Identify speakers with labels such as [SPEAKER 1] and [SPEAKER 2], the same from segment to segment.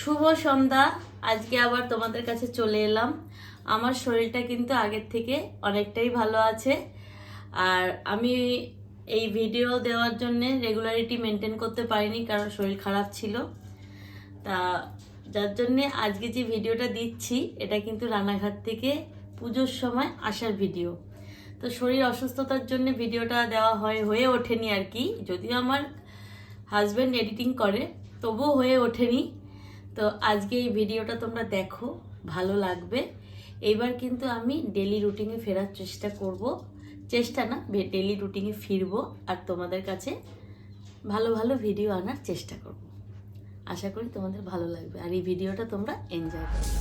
[SPEAKER 1] শুভ সন্ধ্যা। আজকে আবার তোমাদের কাছে চলে এলাম। আমার শরীরটা কিন্তু আগের থেকে অনেকটাই ভালো আছে। আর আমি এই ভিডিও দেওয়ার জন্য রেগুলারিটি মেনটেন করতে পারিনি, কারণ শরীর খারাপ ছিল। তা যার জন্যে আজকে যে ভিডিওটা দিচ্ছি, এটা কিন্তু রানাঘাট থেকে পুজোর সময় আসার ভিডিও তো শরীর অসুস্থতার জন্য ভিডিওটা দেওয়া হয়, হয়ে ওঠেনি আর কি। যদিও আমার হাজব্যান্ড এডিটিং করে, তবুও হয়ে ওঠেনি। তো আজকে এই ভিডিওটা তোমরা দেখো, ভালো লাগবে। এবার কিন্তু আমি ডেলি রুটিনে ফেরার চেষ্টা করব। চেষ্টা না ডেলি রুটিনে ফিরবো আর তোমাদের কাছে ভালো ভালো ভিডিও আনার চেষ্টা করব। আশা করি তোমাদের ভালো লাগবে। আর এই ভিডিওটা তোমরা এনজয় করবে।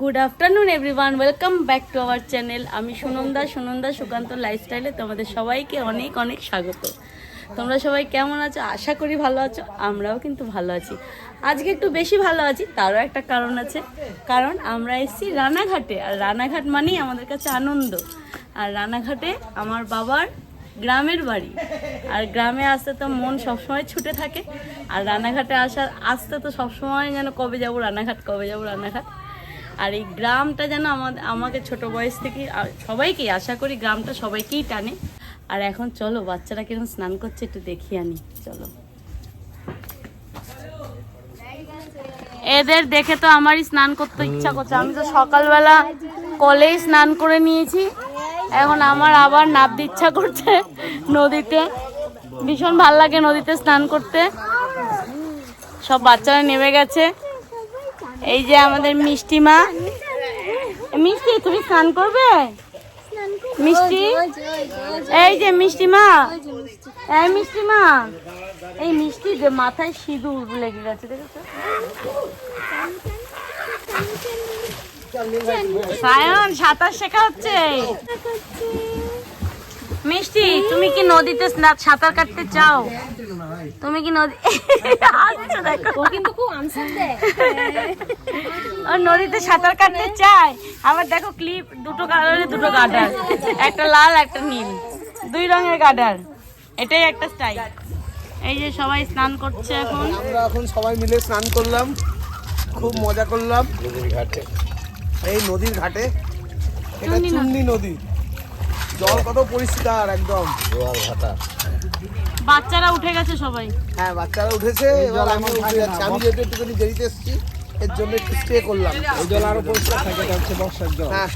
[SPEAKER 1] Good afternoon everyone welcome back to our channel আমি সুনন্দা সুনন্দা সুকান্ত লাইফস্টাইলে তোমাদের সবাইকে অনেক অনেক স্বাগত। তোমরা সবাই কেমন আছো? আশা করি ভালো আছো, আমরাও কিন্তু ভালো আছি। আজকে একটু বেশি ভালো আছি, তারও একটা কারণ আছে। কারণ আমরা এসেছি রানাঘাটে, আর রানাঘাট মানেই আমাদের কাছে আনন্দ। আর রানাঘাটে আমার বাবার গ্রামের বাড়ি। আর গ্রামে আসতে তো মন সবসময় ছুটে থাকে, আর রানাঘাটে আসার, আসতে তো সবসময় যেন কবে যাব রানাঘাট, কবে যাব রানাঘাট। আর এই গ্রামটা যেন আমাদের আমাকে ছোট বয়স থেকে সবাইকেই, আশা করি গ্রামটা সবাইকেই টানে। আর এখন চলো, বাচ্চারা কীরকম স্নান করছে একটু দেখি আনি। চলো। এদের দেখে তো আমারই স্নান করতে ইচ্ছা করছে। আমি তো সকালবেলা কলেই স্নান করে নিয়েছি। এখন আমার আবার নাবতে ইচ্ছা করছে নদীতে। ভীষণ ভালো লাগে নদীতে স্নান করতে। সব বাচ্চারা নেমে গেছে। এই যে আমাদের মিষ্টি মা মিষ্টি, তুমি স্নান করবে? মিষ্টি? এই যে মিষ্টি মা। এই মিষ্টি মা। এই মিষ্টি যে মাথায় সিঁদুর লেগে গেছে দেখেছ? সায়ন সাঁতার শেখা হচ্ছে। মিষ্টি তুমি কি নদীতে সাঁতার কাটতে চাও? তুমি কি নদী দেখো
[SPEAKER 2] ও কিন্তু খুব আনসার দেয়।
[SPEAKER 1] ও নদীতে সাঁতার কাটতে চায়। আবার দেখো ক্লিপ দুটো কালারের দুটো গার্ডার একটা লাল একটা নীল। দুই রঙের গার্ডার এটাই একটা স্টাইল এই যে সবাই স্নান করছে এখন।
[SPEAKER 3] আমরা এখন সবাই মিলে স্নান করলাম। খুব মজা করলাম। নদীর ঘাটে। এই নদীর ঘাটে। এটা
[SPEAKER 1] চুন্নি নদী।
[SPEAKER 3] জল কত পরিষ্কার একদম।
[SPEAKER 1] বাচ্চারা উঠে গেছে সবাই।
[SPEAKER 3] হ্যাঁ বাচ্চারা উঠেছে এবার আমি উঠে যাচ্ছি। আমি যেহেতু একটুখানি দেরিতে এসেছি এর জন্য একটু স্টে করলাম। এই জল আরও পরিষ্কার থাকে এটা হচ্ছে বর্ষার জল। হ্যাঁ।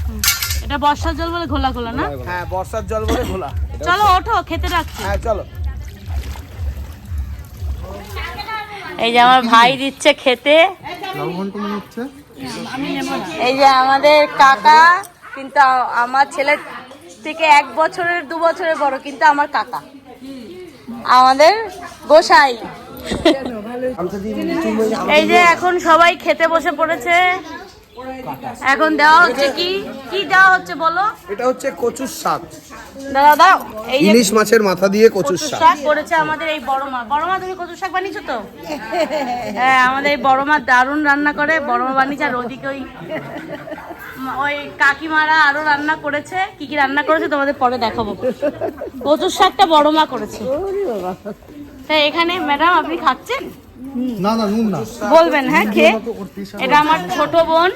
[SPEAKER 1] এটা বর্ষার জল বলে ঘোলা ঘোলা না?
[SPEAKER 3] হ্যাঁ বর্ষার জল বলে ঘোলা।
[SPEAKER 1] চলো ওঠো খেতে রাখছি।
[SPEAKER 3] হ্যাঁ চলো।
[SPEAKER 1] এই যে আমার ভাই দিচ্ছে খেতে। এই যে আমাদের কাকা কিন্তু আমার ছেলের থেকে এক বছরের দু বছরের বড় কিন্তু আমার কাকা। আমাদের গোসাই। এই যে এখন সবাই খেতে বসে পড়েছে। এখন দেওয়া হচ্ছে কি? কি দেওয়া হচ্ছে বলো?
[SPEAKER 3] এটা হচ্ছে কচুর শাক।
[SPEAKER 1] দাদা দাও। এই
[SPEAKER 3] ইলিশ মাছের মাথা দিয়ে কচুর শাক।
[SPEAKER 1] শাক করেছে আমাদের এই বড় মা। বড় মা তুমি কচুর শাক বানিয়েছো তো? হ্যাঁ আমাদের এই বড় মা দারুণ রান্না করে। বড় মা বানিয়েছে আর ওদিকে ওই ওই কাকিমারা আরও রান্না করেছে। কি কি রান্না করেছে তোমাদের পরে দেখাবো। কচুর শাকটা বড় মা করেছে। তাই এখানে ম্যাডাম আপনি খাচ্ছেন?
[SPEAKER 4] না না নুন না।
[SPEAKER 1] বলবেন হ্যাঁ খেয়ে। এটা আমার ছোট বোন।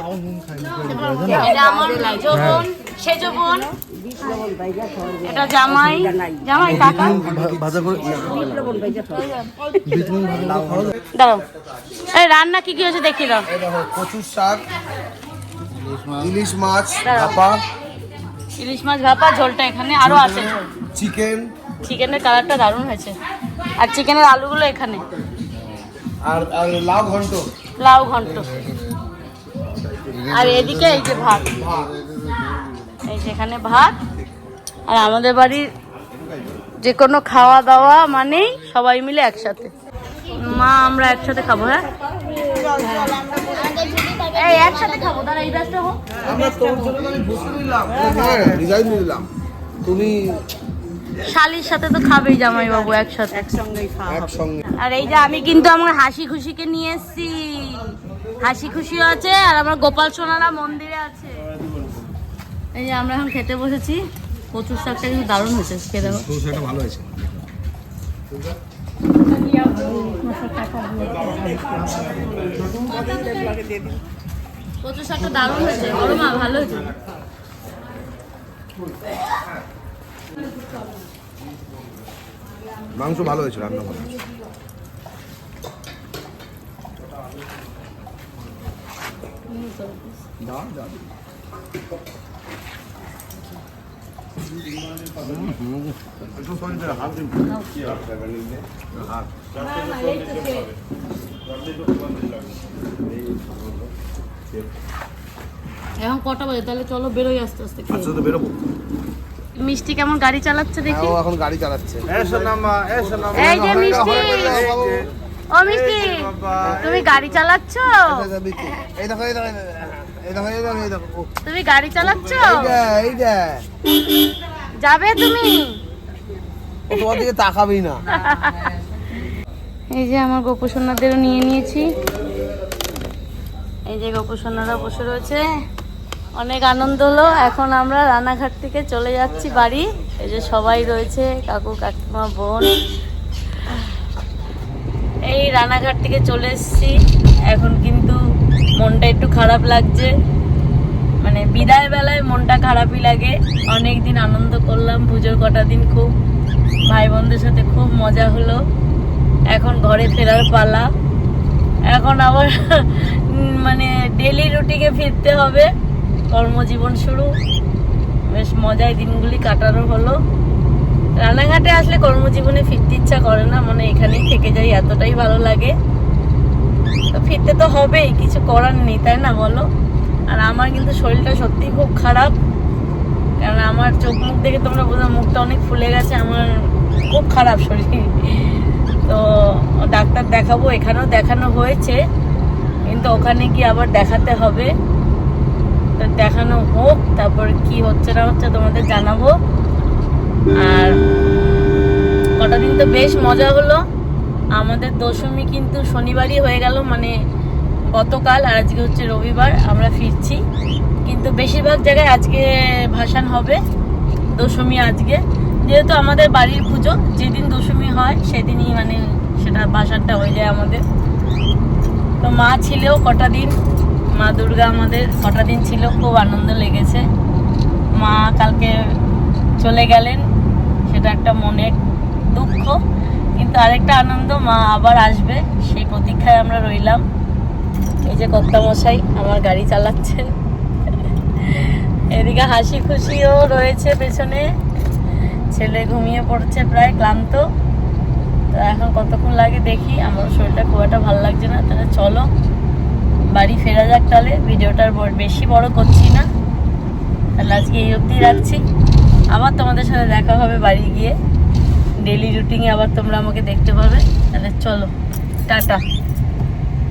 [SPEAKER 1] এটা আমার মেজ বোন সেজ বোন। এটা জামাই। জামাই কাকা।
[SPEAKER 4] ভাজা করে?
[SPEAKER 1] দাও এই রান্না কি কি হয়েছে দেখি দাও।
[SPEAKER 3] কচুর শাক ইলিশ মাছ। ভাপা।
[SPEAKER 1] ইলিশ মাছ ভাপা ঝোলটা এখানে। আরও আছে
[SPEAKER 3] চিকেন।
[SPEAKER 1] চিকেনের কালারটা দারুণ হয়েছে। আর চিকেনের আলুগুলো এখানে।
[SPEAKER 3] আর আর লাউ ঘন্ট।
[SPEAKER 1] লাউ ঘন্ট। আর এদিকে এই যে ভাত। এই যেখানে ভাত। আর আমাদের বাড়ির যে কোনো খাওয়া দাওয়া মানেই সবাই মিলে একসাথে। মা আমরা একসাথে খাব হ্যাঁ? এই একসাথে খাব দাঁড়া এই ব্যস্ত হোক।
[SPEAKER 3] আমরা তোর জন্য আমি বসে নিলাম। হ্যাঁ ডিজাইন নিলাম তুমি
[SPEAKER 1] শালির সাথে তো খাবেই জামাই বাবু একসাথে। একসঙ্গেই
[SPEAKER 3] একসঙ্গে।
[SPEAKER 1] আর এই যে আমি কিন্তু আমার হাসি খুশিকে নিয়ে এসেছি। হাসি খুশি আছে আর আমার গোপাল সোনারা মন্দিরে আছে। এই যে আমরা এখন খেতে বসেছি। কচুর শাকটা কিন্তু দারুণ হয়েছে খেয়ে দেখো।
[SPEAKER 3] সেটা ভালো হয়েছে।
[SPEAKER 1] কচু শাকটা দারুণ হয়েছে বড় মা ভালো হয়েছে
[SPEAKER 3] মাংস ভালো হয়েছে রান্না ভালো হয়েছে। একটু শরীরটা হাত দিন। হাত।
[SPEAKER 1] এখন কটা বাজে? তাহলে চলো বেরোই আস্তে আস্তে
[SPEAKER 3] আচ্ছা তো বেরোবো।
[SPEAKER 1] মিষ্টি কেমন গাড়ি চালাচ্ছে দেখি?
[SPEAKER 3] ও এখন গাড়ি চালাচ্ছে।
[SPEAKER 1] এই যে মিষ্টি। ও মিষ্টি তুমি গাড়ি চালাচ্ছ?
[SPEAKER 3] এই দেখো এই দেখো এই দেখো এই দেখো এই দেখো
[SPEAKER 1] তুমি গাড়ি চালাচ্ছ?
[SPEAKER 3] এইটা এইটা
[SPEAKER 1] যাবে তুমি?
[SPEAKER 3] ও তোমার দিকে তাকাবেই না।
[SPEAKER 1] এই যে আমার গোপসোনাদেরও নিয়ে নিয়েছি। এই যে গোপসোনারা বসে রয়েছে। অনেক আনন্দ হলো। এখন আমরা রানাঘাট থেকে চলে যাচ্ছি বাড়ি। এই যে সবাই রয়েছে, কাকু, কাকিমা, বোন। এই রানাঘাট থেকে চলে এসেছি। এখন কিন্তু মনটা একটু খারাপ লাগছে। মানে বিদায় বেলায় মনটা খারাপই লাগে। অনেক দিন আনন্দ করলাম, পুজোর কটা দিন খুব ভাই বোনদের সাথে খুব মজা হলো। এখন ঘরে ফেরার পালা। এখন আবার মানে ডেলি রুটিকে ফিরতে হবে। কর্মজীবন শুরু। বেশ মজায় দিনগুলি কাটানো হলো। রানাঘাটে আসলে কর্মজীবনে ফিরতে ইচ্ছা করে না মানে এখানেই থেকে যাই, এতটাই ভালো লাগে। তো ফিরতে তো হবেই, কিছু করার নেই, তাই না বলো? আর আমার কিন্তু শরীরটা সত্যিই খুব খারাপ। কারণ আমার চোখ মুখ দেখে তোমরা বোঝো মুখটা অনেক ফুলে গেছে, আমার খুব খারাপ শরীর। তো ডাক্তার দেখাবো, এখানেও দেখানো হয়েছে। কিন্তু ওখানে গিয়ে আবার দেখাতে হবে। তো দেখানো হোক, তারপর কি হচ্ছে না হচ্ছে তোমাদের জানাব। আর কটা দিন তো বেশ মজা হলো। আমাদের দশমী কিন্তু শনিবারই হয়ে গেল মানে গতকাল আর আজকে হচ্ছে রবিবার, আমরা ফিরছি। কিন্তু বেশিরভাগ জায়গায় আজকে ভাসান হবে, দশমী আজকে। যেহেতু আমাদের বাড়ির পুজো, যেদিন দশমী হয়, সেদিনই মানে সেটা ভাসানটা হয়ে যায় আমাদের। তো মা ছিল কটা দিন, মা দুর্গা আমাদের কটা দিন ছিল, খুব আনন্দ লেগেছে। মা কালকে চলে গেলেন, সেটা একটা মনের দুঃখ। কিন্তু আরেকটা আনন্দ, মা আবার আসবে, সেই প্রতীক্ষায় আমরা রইলাম। এই যে কর্তামশাই আমার গাড়ি চালাচ্ছেন। এদিকে হাসি খুশিও রয়েছে পেছনে। ছেলে ঘুমিয়ে পড়ছে প্রায় ক্লান্ত। তো এখন কতক্ষণ লাগে দেখি, আমার শরীরটা খুব একটা ভালো লাগছে না। চলো, বাড়ি ফেরা যাক তাহলে। ভিডিওটার বেশি বড় করছি না। তাহলে আজকে এই অবধি রাখছি। আবার তোমাদের সাথে দেখা হবে বাড়ি গিয়ে। ডেলি রুটিনে আবার তোমরা আমাকে দেখতে পাবে। তাহলে চলো, টাটা।